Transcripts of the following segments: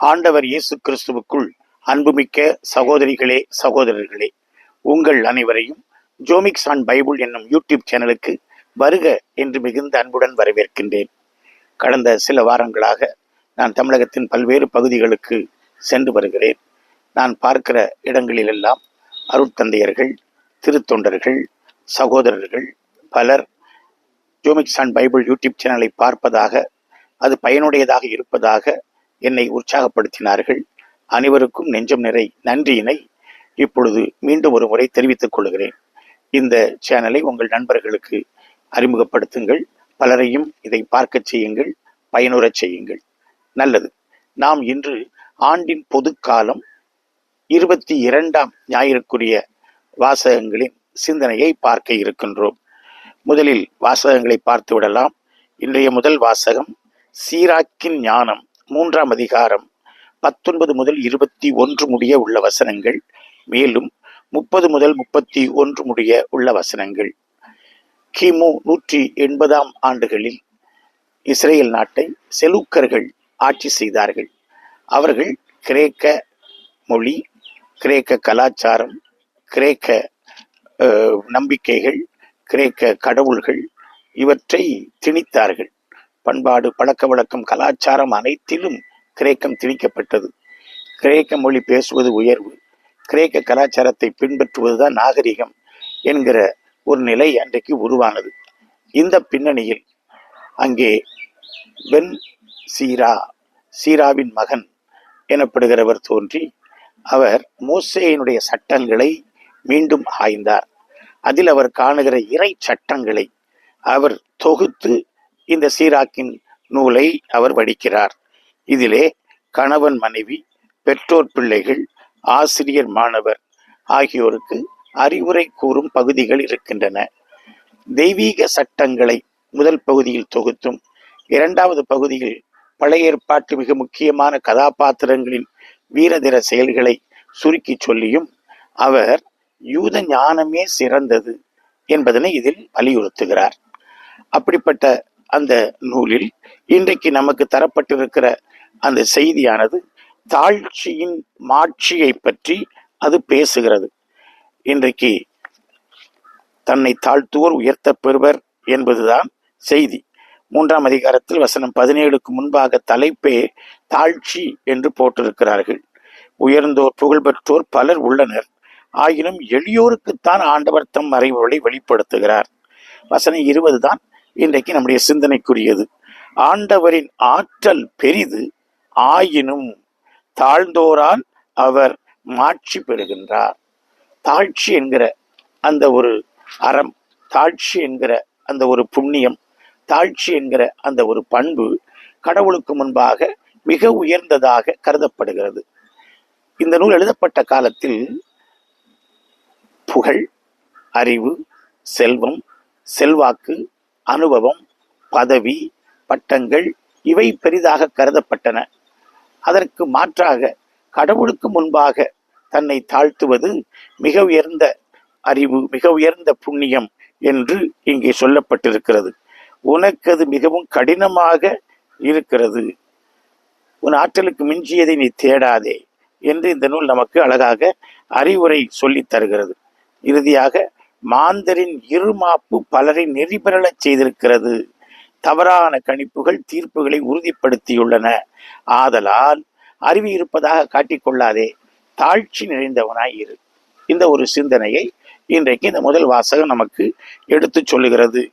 ஆண்டவர் இயேசு கிறிஸ்துவுக்குள் அன்புமிக்க சகோதரிகளே சகோதரர்களே உங்கள் அனைவரையும் ஜோமிக்ஸ் ஆன் பைபிள் என்னும் யூடியூப் சேனலுக்கு வருக என்று மிகுந்த அன்புடன் வரவேற்கின்றேன். கடந்த சில வாரங்களாக நான் தமிழகத்தின் பல்வேறு பகுதிகளுக்கு சென்று வருகிறேன். நான் பார்க்கிற இடங்களிலெல்லாம் அருட்தந்தையர்கள் திருத்தொண்டர்கள் சகோதரர்கள் பலர் ஜோமிக்ஸ் ஆன் பைபிள் யூடியூப் சேனலை பார்ப்பதாக அது பயனுடையதாக இருப்பதாக என்னை உற்சாகப்படுத்தினார்கள். அனைவருக்கும் நெஞ்சம் நிறை நன்றியினை இப்பொழுது மீண்டும் ஒரு முறை தெரிவித்துக் கொள்கிறேன். இந்த சேனலை உங்கள் நண்பர்களுக்கு அறிமுகப்படுத்துங்கள். பலரையும் இதை பார்க்கச் செய்யுங்கள் பயனுறச் செய்யுங்கள். நல்லது. நாம் இன்று ஆண்டின் பொதுக்காலம் இருபத்தி இரண்டாம் ஞாயிற்குரிய வாசகங்களின் சிந்தனையை பார்க்க இருக்கின்றோம். முதலில் வாசகங்களை பார்த்து விடலாம் இன்றைய முதல் வாசகம் சீராக்கின் ஞானம். மூன்றாம் அதிகாரம் பத்தொன்பது முதல் இருபத்தி ஒன்று முடிய உள்ள வசனங்கள் மேலும் முப்பது முதல் முப்பத்தி ஒன்று முடிய உள்ள வசனங்கள். கிமு நூற்றி எண்பதாம் ஆண்டுகளில் இஸ்ரேல் நாட்டை செலூக்கர்கள் ஆட்சி செய்தார்கள். அவர்கள் கிரேக்க மொழி கிரேக்க கலாச்சாரம் கிரேக்க நம்பிக்கைகள் கிரேக்க கடவுள்கள் இவற்றை திணித்தார்கள். பண்பாடு பழக்க வழக்கம் கலாச்சாரம் அனைத்திலும் கிரேக்கம் திணிக்கப்பட்டது. கிரேக்க மொழி பேசுவது உயர்வு. கிரேக்க கலாச்சாரத்தை பின்பற்றுவதுதான் நாகரிகம் என்கிற ஒரு நிலை அன்றைக்கு உருவானது. இந்த பின்னணியில் அங்கே வென் சீரா சீராவின் மகன் எனப்படுகிறவர் தோன்றி அவர் மோசேயினுடைய சட்டங்களை மீண்டும் ஆய்ந்தார். அதில் அவர் காணுகிற இறை சட்டங்களை அவர் தொகுத்து இந்த சீராக்கின் நூலை அவர் வடிக்கிறார். இதிலே கணவன் மனைவி பெற்றோர் பிள்ளைகள் ஆசிரியர் மாணவர் ஆகியோருக்கு அறிவுரை கூறும் பகுதிகள் இருக்கின்றன. தெய்வீக சட்டங்களை முதல் பகுதியில் தொகுத்தும் இரண்டாவது பகுதியில் பழைய ஏற்பாட்டு மிக முக்கியமான கதாபாத்திரங்களின் வீரதிர செயல்களை சுருக்கி சொல்லியும் அவர் யூத ஞானமே சிறந்தது என்பதனை இதில் வலியுறுத்துகிறார். அப்படிப்பட்ட அந்த நூலில் இன்றைக்கு நமக்கு தரப்பட்டிருக்கிற அந்த செய்தியானது தாழ்ச்சியின் மாட்சியை பற்றி அது பேசுகிறது. இன்றைக்கு தன்னை தாழ்த்துவோர் உயர்த்த பெறுவர் என்பதுதான் செய்தி. மூன்றாம் அதிகாரத்தில் வசனம் பதினேழுக்கு முன்பாக தலைப்பே தாழ்ச்சி என்று போட்டிருக்கிறார்கள். உயர்ந்தோர் புகழ்பெற்றோர் பலர் உள்ளனர். ஆயினும் எளியோருக்குத்தான் ஆண்டவர் தம் மறைவுகளை வெளிப்படுத்துகிறார். வசனம் இருபது தான் இன்றைக்கு நம்முடைய சிந்தனைக்குரியது. ஆண்டவரின் ஆற்றல் பெரிது ஆயினும் தாழ்ந்தோரால் அவர் மாட்சி பெறுகின்றார். தாழ்ச்சி என்கிற அந்த ஒரு அறம் தாழ்ச்சி என்கிற அந்த ஒரு புண்ணியம் தாழ்ச்சி என்கிற அந்த ஒரு பண்பு கடவுளுக்கு முன்பாக மிக உயர்ந்ததாக கருதப்படுகிறது. இந்த நூல் எழுதப்பட்ட காலத்தில் புகழ் அறிவு செல்வம் செல்வாக்கு அனுபவம் பதவி பட்டங்கள் இவை பெரிதாக கருதப்பட்டன. அதற்கு மாற்றாக கடவுளுக்கு முன்பாக தன்னை தாழ்த்துவது மிக உயர்ந்த அறிவு மிக உயர்ந்த புண்ணியம் என்று இங்கே சொல்லப்பட்டிருக்கிறது. உனக்கு அது மிகவும் கடினமாக இருக்கிறது. உன் ஆற்றலுக்கு மிஞ்சியதை நீ தேடாதே என்று இந்த நூல் நமக்கு அழகாக அறிவுரை சொல்லித் தருகிறது. இறுதியாக மாந்தரின் இருமாப்பு பலரை நெறிபெறலச் செய்திருக்கிறது. தவறான கணிப்புகள் தீர்ப்புகளை உறுதிப்படுத்தியுள்ளன. ஆதலால் அறிவு இருப்பதாக காட்டிக்கொள்ளாதே தாழ்ச்சி நிறைந்தவனாய் இரு. இந்த ஒரு சிந்தனையை இன்றைக்கு இந்த முதல் வாசகம் நமக்கு எடுத்துச் சொல்லுகிறது.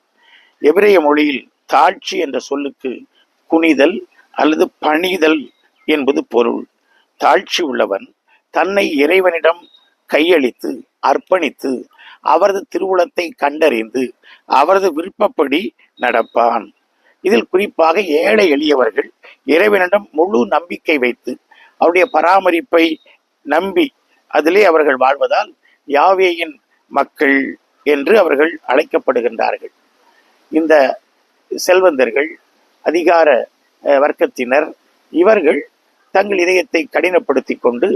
எபிரேய மொழியில் தாழ்ச்சி என்ற சொல்லுக்கு குனிதல் அல்லது பணிதல் என்பது பொருள். தாழ்ச்சி உள்ளவன் தன்னை இறைவனிடம் கையளித்து அர்ப்பணித்து அவரது திருவுளத்தை கண்டறிந்து அவரது விருப்பப்படி நடப்பான். இதில் குறிப்பாக ஏழை எளியவர்கள் இறைவனிடம் முழு நம்பிக்கை வைத்து அவருடைய பராமரிப்பை நம்பி அதிலே அவர்கள் வாழ்வதால் யாவேயின் மக்கள் என்று அவர்கள் அழைக்கப்படுகின்றார்கள். இந்த செல்வந்தர்கள் அதிகார வர்க்கத்தினர் இவர்கள் தங்கள் இதயத்தை கடினப்படுத்தி கொண்டு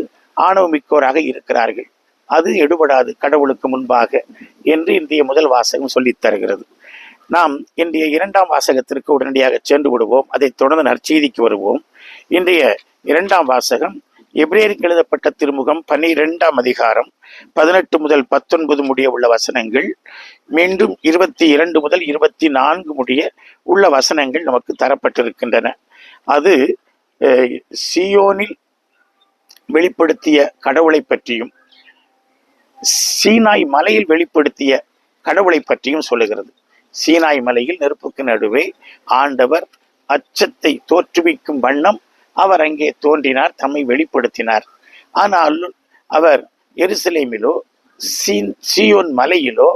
ஆணவமிக்கோராக இருக்கிறார்கள். அது எடுபடாது கடவுளுக்கு முன்பாக என்று இன்றைய முதல் வாசகம் சொல்லித் தருகிறது. நாம் இன்றைய இரண்டாம் வாசகத்திற்கு உடனடியாக சென்று விடுவோம். அதைத் தொடர்ந்து நற்செய்திக்கு வருவோம். இன்றைய இரண்டாம் வாசகம் எபிரேயருக்கு எழுதப்பட்ட திருமுகம் பன்னிரெண்டாம் அதிகாரம் பதினெட்டு முதல் பத்தொன்பது முடிய உள்ள வசனங்கள் மீண்டும் இருபத்தி இரண்டு முதல் இருபத்தி நான்கு முடிய உள்ள வசனங்கள் நமக்கு தரப்பட்டிருக்கின்றன. அது சியோனில் வெளிப்படுத்திய கடவுளை பற்றியும் சீனாய் மலையில் வெளிப்படுத்திய கடவுளை பற்றியும் சொல்லுகிறது. சீனாய் மலையில் நெருப்புக்கு நடுவே ஆண்டவர் அச்சத்தை தோற்றுவிக்கும் வண்ணம் அவர் அங்கே தோன்றினார் தம்மை வெளிப்படுத்தினார். ஆனால் அவர் எருசலேமிலோ சீன் சியோன் மலையிலோ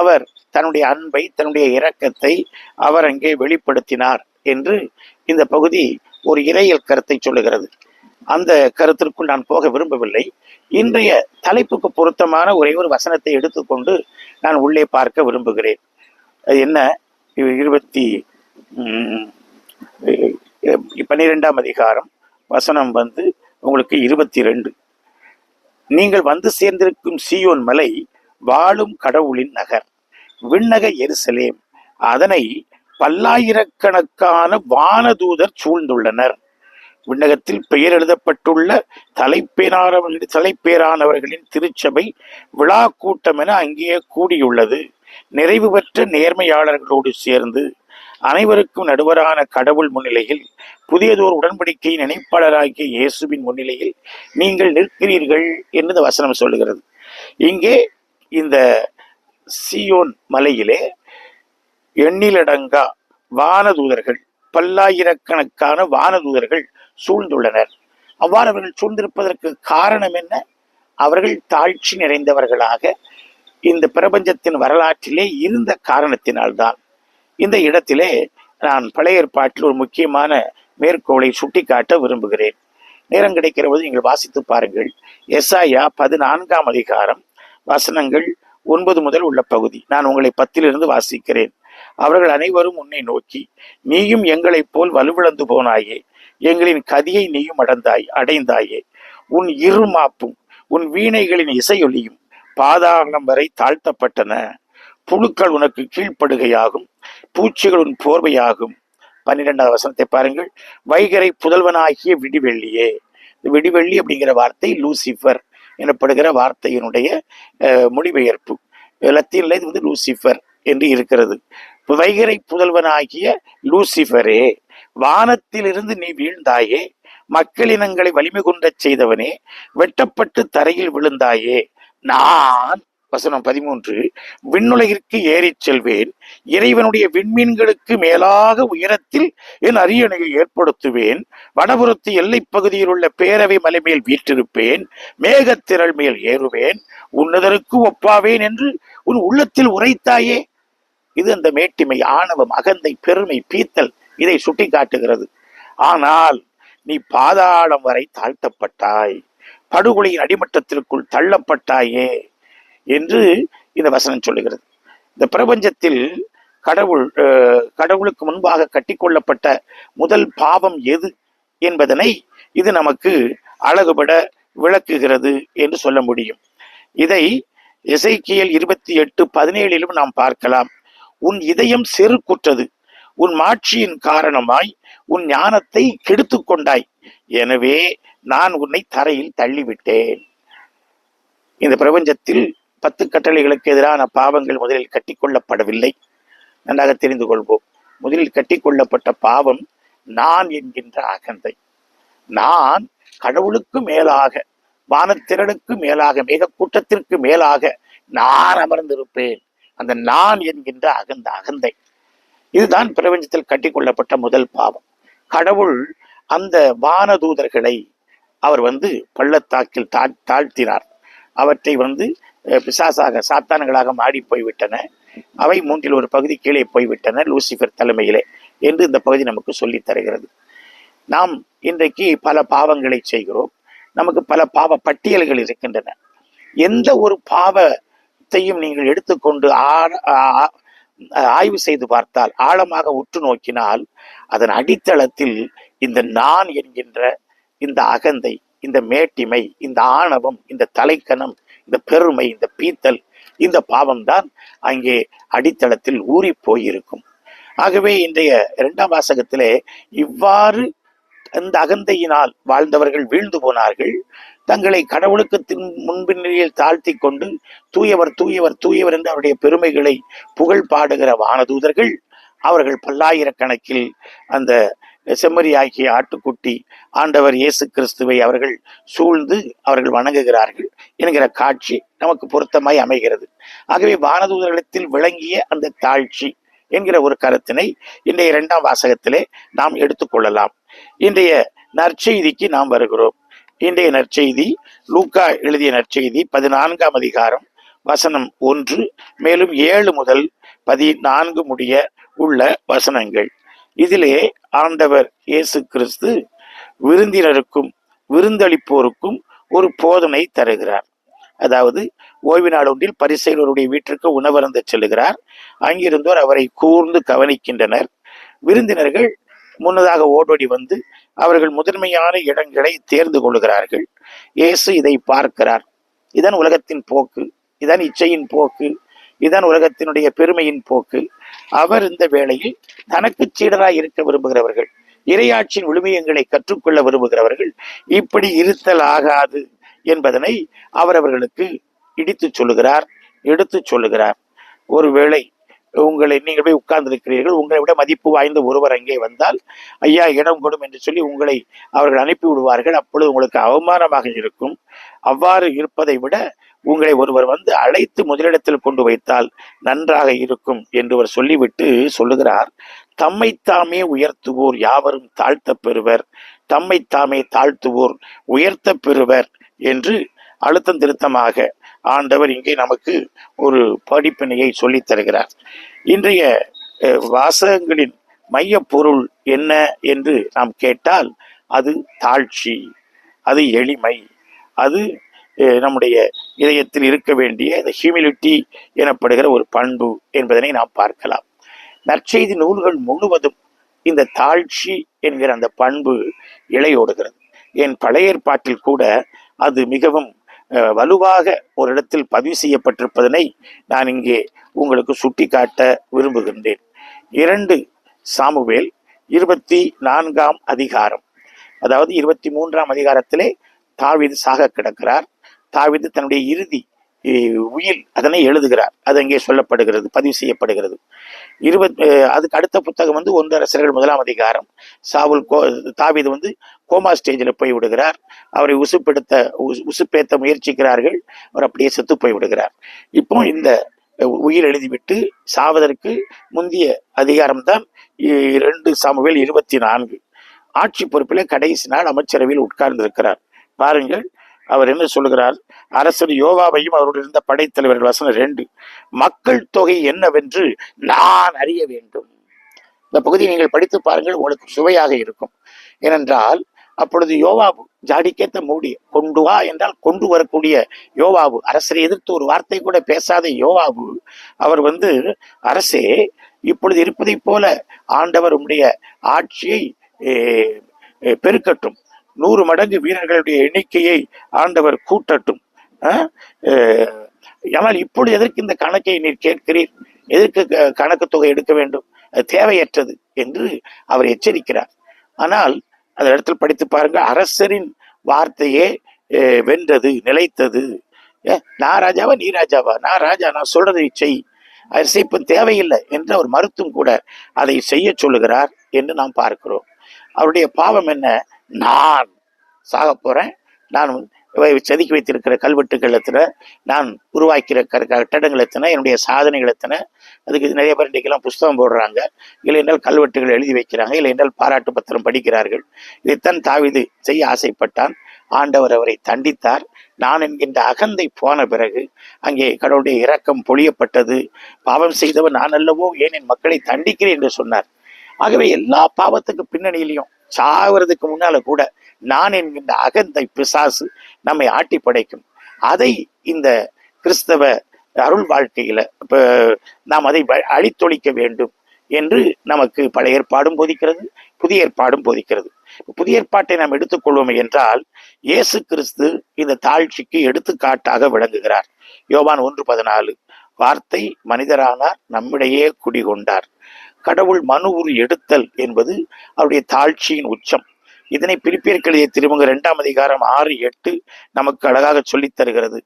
அவர் தன்னுடைய அன்பை தன்னுடைய இரக்கத்தை அவர் அங்கே வெளிப்படுத்தினார் என்று இந்த பகுதி ஒரு இறையல் கருத்தை சொல்லுகிறது. அந்த கருத்திற்குள் நான் போக விரும்பவில்லை. இன்றைய தலைப்புக்கு பொருத்தமான ஒரே ஒரு வசனத்தை எடுத்துக்கொண்டு நான் உள்ளே பார்க்க விரும்புகிறேன். அது என்ன? இருபத்தி பன்னிரெண்டாம் அதிகாரம் வசனம் வந்து உங்களுக்கு இருபத்தி ரெண்டு நீங்கள் வந்து சேர்ந்திருக்கும் சீயோன் மலை வாழும் கடவுளின் நகர் விண்ணக எருசலேம். அதனை பல்லாயிரக்கணக்கான வானதூதர் சூழ்ந்துள்ளனர். விண்ணகத்தில் பெயர் எழுதப்பட்டுள்ள தலைப்பேரானவர்கள் தலைப்பேரானவர்களின் திருச்சபை விழா கூட்டம் என அங்கே கூடியுள்ளது. நிறைவு பெற்ற நேர்மையாளர்களோடு சேர்ந்து அனைவருக்கும் நடுவரான கடவுள் முன்னிலையில் புதியதோர் உடன்படிக்கையின் நினைப்பாளராகிய இயேசுவின் முன்னிலையில் நீங்கள் நிற்கிறீர்கள் என்று இந்த வசனம் சொல்லுகிறது. இங்கே இந்த சியோன் மலையிலே எண்ணிலடங்கா வானதூதர்கள் பல்லாயிரக்கணக்கான வானதூதர்கள் சூழ்ந்துள்ளனர். அவ்வாறு அவர்கள் சூழ்ந்திருப்பதற்கு காரணம் என்ன? அவர்கள் தாழ்ச்சி நிறைந்தவர்களாக இந்த பிரபஞ்சத்தின் வரலாற்றிலே இருந்த காரணத்தினால்தான். இந்த இடத்திலே நான் பழைய ஏற்பாட்டில் ஒரு முக்கியமான மேற்கோளை சுட்டிக்காட்ட விரும்புகிறேன். நேரம் கிடைக்கிற போது நீங்கள் வாசித்து பாருங்கள். எஸ்ஐயா பதினான்காம் அதிகாரம் வசனங்கள் ஒன்பது முதல் உள்ள பகுதி. நான் உங்களை பத்திலிருந்து வாசிக்கிறேன். அவர்கள் அனைவரும் உன்னை நோக்கி நீயும் எங்களைப் போல் வலுவிழந்து போனாயே எங்களின் கதியை நீயும் அடைந்தாய் அடைந்தாயே. உன் இருமாப்பும் உன் வீணைகளின் இசையொலியும் பாதாளம் வரை தாழ்த்தப்பட்டன. புழுக்கள் உனக்கு கீழ்ப்படுகையாகும் பூச்சிகள் உன் போர்வையாகும். பன்னிரெண்டாவது வசனத்தை பாருங்கள். வைகரை புதல்வனாகிய விடிவெள்ளியே. விடிவெள்ளி அப்படிங்கிற வார்த்தை லூசிஃபர் எனப்படுகிற வார்த்தையினுடைய மொழிபெயர்ப்பு. லத்தீன்ல இது வந்து லூசிஃபர் என்று இருக்கிறது. வைகரை புதல்வனாகிய லூசிஃபரே. வானத்திலிருந்து நீ வீழ்ந்தாயே மக்களினங்களை வலிமை கொண்டச் செய்தவனே வெட்டப்பட்டு தரையில் விழுந்தாயே. நான் வசனம் பதிமூன்று விண்ணுலகிற்கு ஏறிச் செல்வேன் இறைவனுடைய விண்மீன்களுக்கு மேலாக உயரத்தில் என் அரியணையை ஏற்படுத்துவேன் வடபுறத்து எல்லைப் பகுதியில் உள்ள பேரவை மலை மேல் வீற்றிருப்பேன் மேகத்திரள் மேல் ஏறுவேன் உன்னதருக்கு ஒப்பாவேன் என்று உன் உள்ளத்தில் உரைத்தாயே. இது அந்த மேட்டிமை ஆணவம் அகந்தை பெருமை பீத்தல் இதை சுட்டி காட்டுகிறது ஆனால் நீ பாதாளம் வரை தாழ்த்தப்பட்டாய். படுகொலையின் அடிமட்டத்திற்குள் தள்ளப்பட்டாயே என்று இந்த வசனம் சொல்லுகிறது. இந்த பிரபஞ்சத்தில் கடவுள் கடவுளுக்கு முன்பாக கட்டிக்கொள்ளப்பட்ட முதல் பாவம் எது என்பதனை இது நமக்கு அழகுபட விளக்குகிறது என்று சொல்ல முடியும். இதை இசைக்கியல் இருபத்தி எட்டு பதினேழிலும் நாம் பார்க்கலாம். உன் இதயம் செருக்குற்றது. உன் மாட்சியின் காரணமாய் உன் ஞானத்தை கெடுத்துக் கொண்டாய் எனவே நான் உன்னை தரையில் தள்ளிவிட்டேன். இந்த பிரபஞ்சத்தில் பத்து கட்டளைகளுக்கு எதிரான பாவங்கள் முதலில் கட்டிக்கொள்ளப்படவில்லை. நன்றாக தெரிந்து கொள்வோம். முதலில் கட்டிக்கொள்ளப்பட்ட பாவம் நான் என்கின்ற அகந்தை. நான் கடவுளுக்கு மேலாக வானத்திரளுக்கு மேலாக மேகக்கூட்டத்திற்கு மேலாக நான் அமர்ந்திருப்பேன். அந்த நான் என்கின்ற அகந்த அகந்தை. இதுதான் பிரபஞ்சத்தில் கட்டிக்கொள்ளப்பட்ட முதல் பாவம். கடவுள் அந்த வானதூதர்களை அவர் வந்து பள்ளத்தாக்கில் தா தாழ்த்தினார். அவற்றை வந்து பிசாசாக சாத்தான்களாக மாடி போய்விட்டன. அவை மூன்றில் ஒரு பகுதி கீழே போய்விட்டன லூசிஃபர் தலைமையிலே என்று இந்த பகுதி நமக்கு சொல்லித் தருகிறது. நாம் இன்றைக்கு பல பாவங்களை செய்கிறோம். நமக்கு பல பாவ பட்டியல்கள் இருக்கின்றன. எந்த ஒரு பாவத்தையும் நீங்கள் எடுத்துக்கொண்டு ஆ- ஆய்வு செய்து பார்த்தால் ஆழமாக உற்று நோக்கினால் அதன் அடித்தளத்தில் இந்த நான் என்கின்ற இந்த அகந்தை இந்த மேட்டிமை இந்த ஆணவம் இந்த தலைக்கணம் இந்த பெருமை இந்த பீத்தல் இந்த பாவம்தான் அங்கே அடித்தளத்தில் ஊறி போயிருக்கும். ஆகவே இன்றைய இரண்டாம் வாசகத்திலே இவ்வாறு அந்த அகந்தையினால் வாழ்ந்தவர்கள் வீழ்ந்து போனார்கள். தங்களை கடவுளுக்கு முன்பின்னிலையில் தாழ்த்தி கொண்டு தூயவர் தூயவர் தூயவர் என்று அவருடைய பெருமைகளை புகழ் பாடுகிற வானதூதர்கள் அவர்கள் பல்லாயிரக்கணக்கில் அந்த செம்மறி ஆகிய ஆட்டுக்குட்டி ஆண்டவர் இயேசு கிறிஸ்துவை அவர்கள் சூழ்ந்து அவர்கள் வணங்குகிறார்கள் என்கிற காட்சி நமக்கு பொருத்தமாய் அமைகிறது. ஆகவே வானதூதர்களிடத்தில் விளங்கிய அந்த தாழ்ச்சி என்கிற ஒரு கருத்தினை இன்றைய இரண்டாம் வாசகத்திலே நாம் எடுத்துக்கொள்ளலாம். இன்றைய நற்செய்திக்கு நாம் வருகிறோம். இன்றைய நற்செய்தி லூக்கா எழுதிய நற்செய்தி பதினான்காம் அதிகாரம் வசனம் ஒன்று மேலும் ஏழு முதல் பதினான்கு முடிய உள்ள வசனங்கள். இதிலே ஆண்டவர் இயேசு கிறிஸ்து விருந்தினருக்கும் விருந்தளிப்போருக்கும் ஒரு போதனை தருகிறார். அதாவது ஓய்வு நாள் ஒன்றில் பரிசெயலருடைய வீட்டிற்கு உணவருந்த செல்கிறார் அங்கிருந்தோர் அவரை கூர்ந்து கவனிக்கின்றனர். விருந்தினர்கள் முன்னதாக ஓடோடி வந்து அவர்கள் முதன்மையான இடங்களை தேர்ந்து கொள்கிறார்கள். இயேசு இதை பார்க்கிறார். இதன் உலகத்தின் போக்கு. இதன் இச்சையின் போக்கு. இதன் உலகத்தினுடைய பெருமையின் போக்கு. அவர் இந்த வேளையில் தனக்கு சீடராய் இருக்க விரும்புகிறவர்கள் இரையாட்சியின் விழுமியங்களை கற்றுக்கொள்ள விரும்புகிறவர்கள் இப்படி இருத்தல் ஆகாது என்பதனை அவர் அவர்களுக்கு இடித்துச் சொல்லுகிறார் எடுத்துச் சொல்லுகிறார். ஒருவேளை உங்களை நீங்கள் போய் உட்கார்ந்திருக்கிறீர்கள் உங்களை விட மதிப்பு வாய்ந்த ஒருவர் அங்கே வந்தால் ஐயா இடம் கொடும் என்று சொல்லி உங்களை அவர்கள் அனுப்பி விடுவார்கள். அப்பொழுது உங்களுக்கு அவமானமாக இருக்கும். அவ்வாறு இருப்பதை விட உங்களை ஒருவர் வந்து அழைத்து முதலிடத்தில் கொண்டு வைத்தால் நன்றாக இருக்கும் என்று சொல்லிவிட்டு சொல்லுகிறார். தம்மை தாமே உயர்த்துவோர் யாவரும் தாழ்த்த பெறுவர். தம்மை தாமே தாழ்த்துவோர் உயர்த்த பெறுவர் என்று அழுத்தம் திருத்தமாக ஆண்டவர் இங்கே நமக்கு ஒரு படிப்பினையை சொல்லித் தருகிறார். இன்றைய வாசகங்களின் மைய பொருள் என்ன என்று நாம் கேட்டால் அது தாழ்ச்சி அது எளிமை அது நம்முடைய இதயத்தில் இருக்க வேண்டிய இந்த ஹியூமிலிட்டி எனப்படுகிற ஒரு பண்பு என்பதனை நாம் பார்க்கலாம். நற்செய்தி நூல்கள் முழுவதும் இந்த தாழ்ச்சி என்கிற அந்த பண்பு இழையோடுகிறது என் பழைய ஏற்பாட்டில் கூட அது மிகவும் வலுவாக ஒரு இடத்தில் பதிவு செய்யப்பட்டிருப்பதனை நான் இங்கே உங்களுக்கு சுட்டிக்காட்ட விரும்புகின்றேன். இரண்டு சாமுவேல் இருபத்தி நான்காம் அதிகாரம். அதாவது இருபத்தி மூன்றாம் அதிகாரத்திலே தாவிது சாக கிடக்கிறார். தாவிது தன்னுடைய இறுதி உயில் அதனை எழுதுகிறார். அது அங்கே சொல்லப்படுகிறது பதிவு செய்யப்படுகிறது. இருபத் அதுக்கு அடுத்த புத்தகம் வந்து ஒன்று அரசர்கள் முதலாம் அதிகாரம். சாவுல் கோ தாவீது வந்து கோமா ஸ்டேஜில் போய் விடுகிறார். அவரை உசுப்பெடுத்த உசு- உசுப்பேத்த முயற்சிக்கிறார்கள். அவர் அப்படியே செத்து போய் விடுகிறார். இப்போ இந்த உயிர் எழுதிவிட்டு சாவதற்கு முந்திய அதிகாரம்தான் இ- இரண்டு சாமுவேல் இருபத்தி நான்கு. ஆட்சி பொறுப்பில் கடைசி நாள் அமைச்சரவையில் உட்கார்ந்திருக்கிறார். பாருங்கள் அவர் என்ன சொல்லுகிறார் அரசர் யோவாவையும் அவருடன் இருந்த படைத்தலைவர்கள் வசனம் ரெண்டு. மக்கள் தொகை என்னவென்று நான் அறிய வேண்டும். இந்த பகுதியை நீங்கள் படித்து பாருங்கள் உங்களுக்கு சுவையாக இருக்கும். ஏனென்றால் அப்பொழுது யோவாபு ஜாடிக்கேத்த மூடி கொண்டு வா என்றால் கொண்டு வரக்கூடிய யோவாபு. அரசரை எதிர்த்து ஒரு வார்த்தை கூட பேசாத யோவாபு அவர் வந்து அரசே இப்பொழுது இருப்பதைப் போல ஆண்டவர் உடைய ஆட்சியை பெருக்கட்டும். நூறு மடங்கு வீரர்களுடைய எண்ணிக்கையை ஆண்டவர் கூட்டட்டும். ஆனால் இப்பொழுது எதற்கு இந்த கணக்கை நீர் கேட்கிறீர்? எதற்கு க- கணக்கு தொகை எடுக்க வேண்டும்? அது தேவையற்றது என்று அவர் எச்சரிக்கிறார். ஆனால் அந்த இடத்தில் படித்து பாருங்கள் அரசரின் வார்த்தையே வென்றது நிலைத்தது. ஏ, நான் ராஜாவா நீ ராஜாவா? நான் ராஜா நான் சொல்றதை செய். அரிசி இப்போ தேவையில்லை என்று அவர் மறுத்தும் கூட அதை செய்ய சொல்லுகிறார் என்று நாம் பார்க்கிறோம். அவருடைய பாவம் என்ன? நான் சாக போறேன். நான் செதுக்கி வைத்திருக்கிற கல்வெட்டுகள் எத்தனை நான் உருவாக்கிற கட்டடங்கள் எத்தனை என்னுடைய சாதனைகள் எத்தனை அதுக்கு நிறைய பேர் இன்றைக்கெல்லாம் புஸ்தகம் போடுறாங்க. இல்லை என்றால் கல்வெட்டுகள் எழுதி வைக்கிறாங்க இல்லை என்றால் பாராட்டு பத்திரம் படிக்கிறார்கள். இதைத்தான் தாவிது செய்ய ஆசைப்பட்டான். ஆண்டவர் அவரை தண்டித்தார். நான் என்கின்ற அகந்தை போன பிறகு அங்கே கடவுளுடைய இரக்கம் பொழியப்பட்டது. பாவம் செய்தவன் நான் அல்லவோ ஏன் என் மக்களை தண்டிக்கிறேன் என்று சொன்னார். ஆகவே எல்லா பாவத்துக்கு பின்னணியிலையும் சாகிறதுக்கு முன்னால கூட நான் என்கின்ற அகந்தை பிசாசு நம்மை ஆட்டி படைக்கும். அதை இந்த கிறிஸ்தவ அருள் வாழ்க்கையில நாம் அதை வ- அழித்தொழிக்க வேண்டும் என்று நமக்கு பழைய ஏற்பாடும் போதிக்கிறது புதிய ஏற்பாடும் போதிக்கிறது. புதிய ஏற்பாட்டை நாம் எடுத்துக்கொள்வோம் என்றால் இயேசு கிறிஸ்து இந்த தாழ்ச்சிக்கு எடுத்துக்காட்டாக விளங்குகிறார். யோவான் ஒன்று பதினாலு வார்த்தை மனிதரானார் நம்மிடையே குடிகொண்டார். கடவுள் மனு உரு எடுத்தல் என்பது அவருடைய தாழ்ச்சியின் உச்சம். இதனை பிரிப்பியற்கெழுதிய திருமுக இரண்டாம் அதிகாரம் ஆறு எட்டு நமக்கு அழகாக சொல்லித் தருகிறது.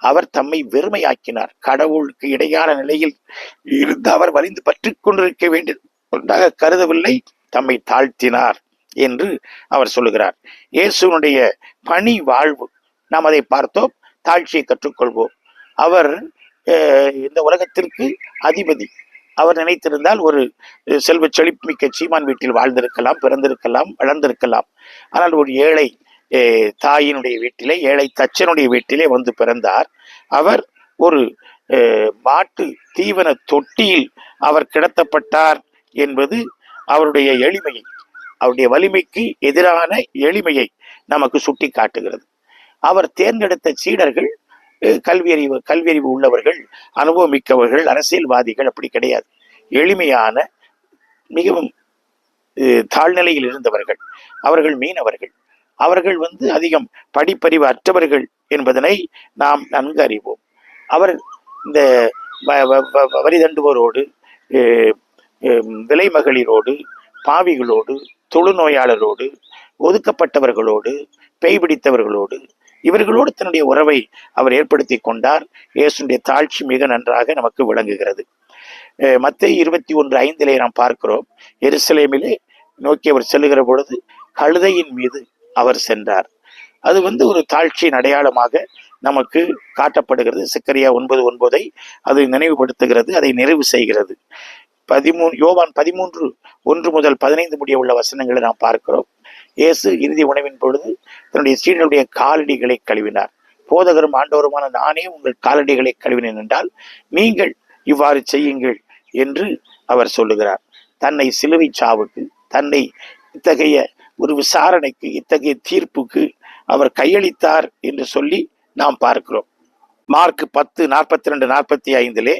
அவர் தம்மை வெறுமையாக்கினார். கடவுளுக்கு இடையான நிலையில் இருந்து அவர் வலிந்து பற்றி கொண்டிருக்க வேண்டிய ஒன்றாக கருதவில்லை தம்மை தாழ்த்தினார் என்று அவர் சொல்லுகிறார். இயேசுனுடைய பணி வாழ்வு. நாம் அதை பார்த்தோம் தாழ்ச்சியை கற்றுக்கொள்வோம். அவர் அஹ், இந்த உலகத்திற்கு அதிபதி. அவர் நினைத்திருந்தால் ஒரு செல்வ செழிப்புமிக்க சீமான் வீட்டில் வாழ்ந்திருக்கலாம் பிறந்திருக்கலாம் வளர்ந்திருக்கலாம். ஆனால் ஒரு ஏழை தாயினுடைய வீட்டிலே ஏழை தச்சனுடைய வீட்டிலே வந்து பிறந்தார். அவர் ஒரு மாட்டு தீவன தொட்டியில் அவர் கிடத்தப்பட்டார் என்பது அவருடைய எளிமையை அவருடைய வலிமைக்கு எதிரான எளிமையை நமக்கு சுட்டி காட்டுகிறது அவர் தேர்ந்தெடுத்த சீடர்கள் கல்வியறிவு கல்வியறிவு உள்ளவர்கள் அனுபவமிக்கவர்கள் அரசியல்வாதிகள் அப்படி கிடையாது. எளிமையான மிகவும் தாழ்நிலையில் இருந்தவர்கள். அவர்கள் மீனவர்கள். அவர்கள் வந்து அதிகம் படிப்பறிவு அற்றவர்கள் என்பதனை நாம் நன்கு அறிவோம். அவர் இந்த வ- வ- வ- வரி தண்டுவோரோடு விலை மகளிரோடு பாவிகளோடு தொழுநோயாளரோடு ஒதுக்கப்பட்டவர்களோடு பேய் பிடித்தவர்களோடு இவர்களோடு தன்னுடைய உறவை அவர் ஏற்படுத்தி கொண்டார். இயேசுடைய தாழ்ச்சி மிக நன்றாக நமக்கு விளங்குகிறது. மத்திய இருபத்தி ஒன்று ஐந்திலே நாம் பார்க்கிறோம். எருசலேமிலே நோக்கி அவர் செல்லுகிற பொழுது கழுதையின் மீது அவர் சென்றார். அது வந்து ஒரு தாழ்ச்சியின் அடையாளமாக நமக்கு காட்டப்படுகிறது. சிக்கரியா ஒன்பது ஒன்பதை அது நினைவுபடுத்துகிறது அதை நிறைவு செய்கிறது. பதிமூணு யோவான் பதிமூன்று ஒன்று முதல் பதினைந்து முடிய உள்ள வசனங்களை நாம் பார்க்கிறோம். இயேசு இறுதி உணவின் பொழுது தன்னுடைய சீடனுடைய காலடிகளை கழுவினார். போதகரும் ஆண்டவருமான நானே உங்கள் காலடிகளை கழுவினேன் என்றால் நீங்கள் இவ்வாறு செய்யுங்கள் என்று அவர் சொல்லுகிறார். தன்னை சிலுவை சாவுக்கு தன்னை இத்தகைய ஒரு விசாரணைக்கு இத்தகைய தீர்ப்புக்கு அவர் கையளித்தார் என்று சொல்லி நாம் பார்க்கிறோம். மார்க் பத்து நாற்பத்தி ரெண்டு நாற்பத்தி ஐந்திலே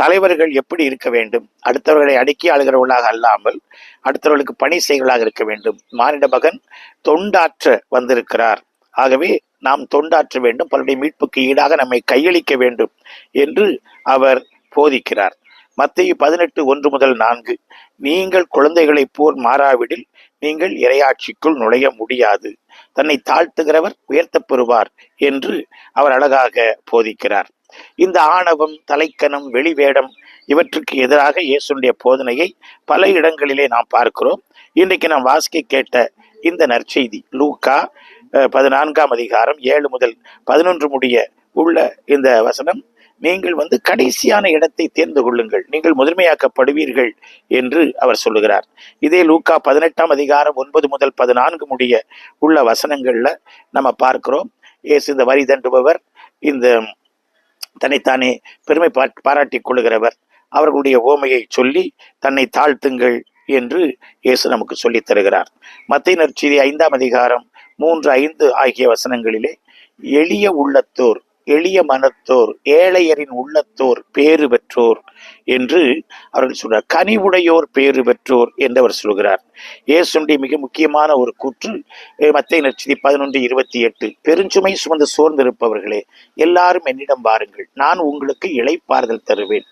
தலைவர்கள் எப்படி இருக்க வேண்டும்? அடுத்தவர்களை அடுக்கி ஆளுகிறவர்களாக அல்லாமல் அடுத்தவர்களுக்கு பணி செய்களாக இருக்க வேண்டும். மானிட மகன் தொண்டாற்ற வந்திருக்கிறார். ஆகவே நாம் தொண்டாற்ற வேண்டும். பலருடைய மீட்புக்கு ஈடாக நம்மை கையளிக்க வேண்டும் என்று அவர் போதிக்கிறார். மத்திய பதினெட்டு ஒன்று முதல் நான்கு. நீங்கள் குழந்தைகளைப் போல் மாறாவிடில் நீங்கள் இரையாட்சிக்குள் நுழைய முடியாது. தன்னை தாழ்த்துகிறவர் உயர்த்தப் பெறுவார் என்று அவர் அழகாக போதிக்கிறார். இந்த ஆணவம் தலைக்கணம் வெளிவேடம் இவற்றுக்கு எதிராக இயேசுடைய போதனையை பல இடங்களிலே நாம் பார்க்கிறோம். இன்றைக்கு நாம் வாசிக்க கேட்ட இந்த நற்செய்தி லூக்கா பதினான்காம் அதிகாரம் ஏழு முதல் பதினொன்று முடிய உள்ள இந்த வசனம். நீங்கள் வந்து கடைசியான இடத்தை தேர்ந்து கொள்ளுங்கள். நீங்கள் முதன்மையாக்கப்படுவீர்கள் என்று அவர் சொல்லுகிறார். இதே லூக்கா பதினெட்டாம் அதிகாரம் ஒன்பது முதல் பதினான்கு முடிய உள்ள வசனங்கள்ல நம்ம பார்க்கிறோம். இயேசு இந்த வரி தண்டுபவர் இந்த தன்னைத்தானே பெருமை பா- பாராட்டிக் கொள்கிறவர் அவர்களுடைய ஓமையை சொல்லி தன்னை தாழ்த்துங்கள் என்று இயேசு நமக்கு சொல்லித் தருகிறார். மத்திய நற்செய்தி ஐந்தாம் அதிகாரம் மூன்று ஐந்து ஆகிய வசனங்களிலே எளிய உள்ளத்தோர் எளிய மனத்தோர் ஏழையரின் உள்ளத்தோர் பேறு பெற்றோர் என்று அவர்கள் சொல்றார் கனிவுடையோர் பேறு பெற்றோர் என்று அவர் சொல்கிறார். இயேசுடைய மிக முக்கியமான ஒரு கூற்று மத்திய மத்தேயு பதினொன்று இருபத்தி எட்டு. பெருஞ்சுமை சுமந்து சோர்ந்திருப்பவர்களே எல்லாரும் என்னிடம் வாருங்கள். நான் உங்களுக்கு இளைப்பாறுதல் தருவேன்.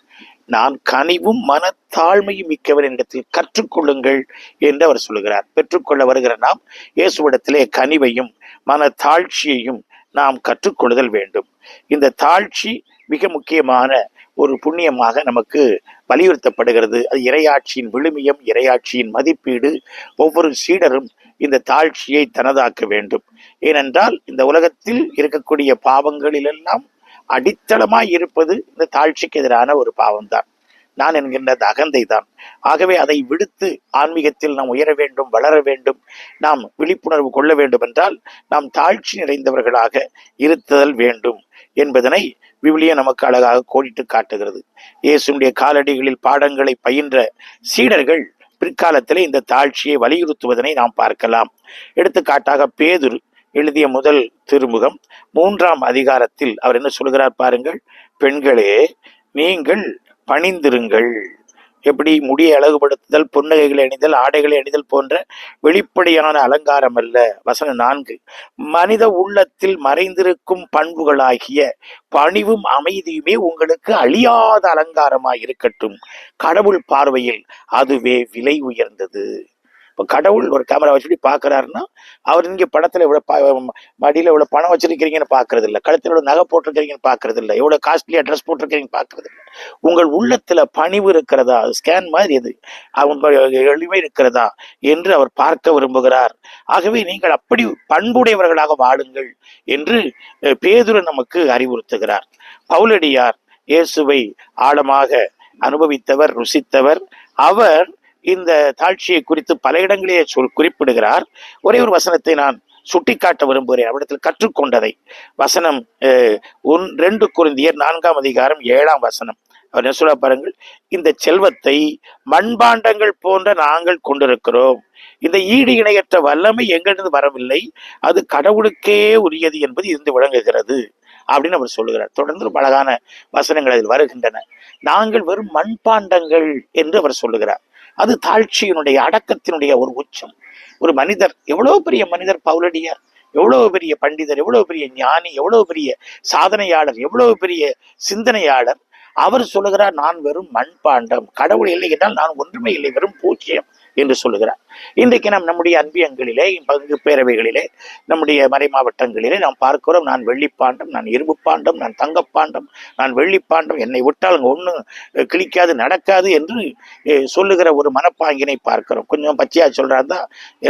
நான் கனிவும் மனத்தாழ்மையும் மிக்கவர் என்னிடத்தில் கற்றுக்கொள்ளுங்கள் என்று அவர் சொல்லுகிறார் பெற்றுக்கொள்ள வருகிற நாம் இயேசுவிடத்திலே கனிவையும் மனத்தாழ்ச்சியையும் நாம் கற்றுக்கொள்ளுதல் வேண்டும். இந்த தாழ்ச்சி மிக முக்கியமான ஒரு புண்ணியமாக நமக்கு வலியுறுத்தப்படுகிறது. அது இறையாட்சியின் விழுமியம் இறையாட்சியின் மதிப்பீடு ஒவ்வொரு சீடரும் இந்த தாழ்ச்சியை தனதாக்க வேண்டும். ஏனென்றால் இந்த உலகத்தில் இருக்கக்கூடிய பாவங்களிலெல்லாம் அடித்தளமாய் இருப்பது இந்த தாழ்ச்சிக்கு எதிரான ஒரு பாவம்தான். நான் என்கின்ற அந்த அகந்தை தான் ஆகவே அதை விடுத்து ஆன்மீகத்தில் நாம் உயர வேண்டும் வளர வேண்டும் நாம் விழிப்புணர்வு கொள்ள வேண்டும் என்றால் நாம் தாழ்ச்சி நிறைந்தவர்களாக இருத்தல் வேண்டும் என்பதனை விவிலியம் நமக்கு அழகாக கோடிட்டு காட்டுகிறது. இயேசுடைய காலடிகளில் பாடங்களை பயின்ற சீடர்கள் பிற்காலத்திலே இந்த தாழ்ச்சியை வலியுறுத்துவதனை நாம் பார்க்கலாம். எடுத்துக்காட்டாக பேதுரு எழுதிய முதல் திருமுகம் மூன்றாம் அதிகாரத்தில் அவர் என்ன சொல்கிறார் பாருங்கள்? பெண்களே நீங்கள் பணிந்திருங்கள். எப்படி முடியை அழகுபடுத்துதல் புன்னகைகளை அணிதல் ஆடைகளை அணிதல் போன்ற வெளிப்படையான அலங்காரம் அல்ல. வசனம் நான்கு. மனித உள்ளத்தில் மறைந்திருக்கும் பண்புகளாகிய பணிவும் அமைதியுமே உங்களுக்கு அழியாத அலங்காரமாக இருக்கட்டும். கடவுள் பார்வையில் அதுவே விலை உயர்ந்தது. இப்போ கடவுள் ஒரு கேமரா வச்சுட்டு பார்க்கறாருன்னா அவர் இங்கே படத்தில் எவ்வளோ பா மடியில் எவ்வளோ பணம் வச்சிருக்கிறீங்கன்னு பார்க்கறது இல்லை கழுத்தில் எவ்வளோ நகை போட்டிருக்கிறீங்கன்னு பார்க்கறது இல்லை எவ்வளோ காஸ்ட்லியாக ட்ரெஸ் போட்டிருக்கிறீங்கன்னு பார்க்கறது இல்லை உங்கள் உள்ளத்தில் பணிவு இருக்கிறதா? ஸ்கேன் மாதிரி இது அவங்க எளிமை இருக்கிறதா? என்று அவர் பார்க்க விரும்புகிறார். ஆகவே நீங்கள் அப்படி பண்புடையவர்களாக வாழுங்கள் என்று பேதுரு நமக்கு அறிவுறுத்துகிறார். பவுலடியார் இயேசுவை ஆழமாக அனுபவித்தவர் ருசித்தவர். அவர் இந்த தாழ்ச்சியை குறித்து பல இடங்களிலே சொல் குறிப்பிடுகிறார். ஒரே ஒரு வசனத்தை நான் சுட்டிக்காட்ட விரும்புகிறேன். அவரிடத்தில் கற்றுக்கொண்டதை. வசனம் ஒன் ரெண்டு குருந்தியர் நான்காம் அதிகாரம் ஏழாம் வசனம். அவர் என்ன சொல்ல பாருங்கள்? இந்த செல்வத்தை மண்பாண்டங்கள் போன்ற நாங்கள் கொண்டிருக்கிறோம். இந்த ஈடு இணையற்ற வல்லமை எங்கிருந்து வரவில்லை. அது கடவுளுக்கே உரியது என்பது இருந்து விளங்குகிறது அப்படின்னு அவர் சொல்லுகிறார். தொடர்ந்து ரொம்ப அழகான வசனங்கள் அதில் வருகின்றன. நாங்கள் வெறும் மண்பாண்டங்கள் என்று அவர் சொல்லுகிறார். அது தாழ்ச்சியினுடைய அடக்கத்தினுடைய ஒரு உச்சம். ஒரு மனிதர் எவ்வளவு பெரிய மனிதர் பவுலடியார் எவ்வளவு பெரிய பண்டிதர் எவ்வளவு பெரிய ஞானி எவ்வளவு பெரிய சாதனையாளர் எவ்வளவு பெரிய சிந்தனையாளர் அவர் சொல்லுகிறார் நான் வெறும் மண்பாண்டம். கடவுள் இல்லை என்றால் நான் ஒன்றுமே இல்லை வெறும் பூஜ்ஜியம் என்று சொல்லுகிறார். இன்றைக்கு நாம் நம்முடைய அன்பியங்களிலே பங்கு பேரவைகளிலே நம்முடைய மறை மாவட்டங்களிலே நாம் பார்க்கிறோம் நான் வெள்ளிப்பாண்டம் நான் இரும்பு பாண்டம் நான் தங்கப்பாண்டம் நான் வெள்ளிப்பாண்டம் என்னை விட்டால் ஒன்றும் கிளிக்காது நடக்காது என்று சொல்லுகிற ஒரு மனப்பாங்கினை பார்க்கிறோம். கொஞ்சம் பச்சையா சொல்றாருந்தா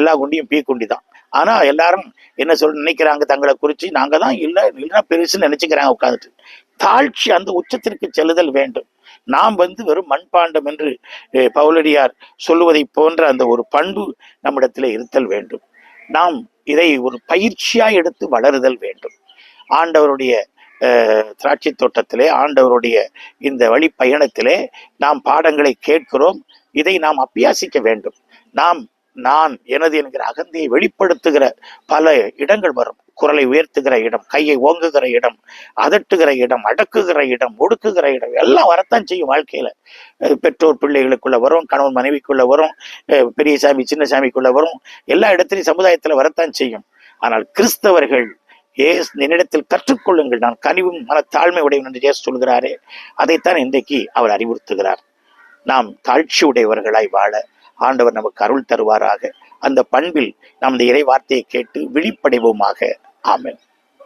எல்லா குண்டியும் பீ குண்டி தான். ஆனா எல்லாரும் என்ன சொல் நினைக்கிறாங்க தங்களை குறித்து நாங்க தான் இல்லை இல்லைன்னா பெருசுன்னு நினச்சிக்கிறாங்க உட்காந்துட்டு தாழ்ச்சி அந்த உச்சத்திற்கு செல்லுதல் வேண்டும். நாம் வந்து வெறும் மண்பாண்டம் என்று பவுலடியார் சொல்லுவதை போன்ற அந்த ஒரு பண்பு நம்மிடத்தில் இருத்தல் வேண்டும். நாம் இதை ஒரு பயிற்சியா எடுத்து வளருதல் வேண்டும். ஆண்டவருடைய திராட்சை தோட்டத்திலே ஆண்டவருடைய இந்த வழி பயணத்திலே நாம் பாடங்களை கேட்கிறோம். இதை நாம் அபியாசிக்க வேண்டும். நாம் நான் எனது என்கிற அகந்தையை வெளிப்படுத்துகிற பல இடங்கள் வரும். குரலை உயர்த்துகிற இடம் கையை ஓங்குகிற இடம் அதட்டுகிற இடம் அடக்குகிற இடம் ஒடுக்குகிற இடம் எல்லாம் வரத்தான் செய்யும் வாழ்க்கையில. பெற்றோர் பிள்ளைகளுக்குள்ள வரும் கணவன் மனைவிக்குள்ள வரும் பெரிய சாமி சின்ன சாமிக்குள்ள வரும் எல்லா இடத்திலையும் சமுதாயத்துல வரத்தான் செய்யும். ஆனால் கிறிஸ்தவர்கள் ஏஸ் என்னிடத்தில் கற்றுக்கொள்ளுங்கள் நான் கனிவும் மன தாழ்மை உடையவன் என்று ஏசு சொல்கிறாரே அதைத்தான் இன்றைக்கு அவர் அறிவுறுத்துகிறார். நாம் தாழ்ச்சி உடையவர்களாய் வாழ ஆண்டவர் நமக்கு அருள் தருவாராக. அந்த பண்பில் நாம் இந்த இறை வார்த்தையை கேட்டு விழிப்படைவோமாக. ஆமேன்.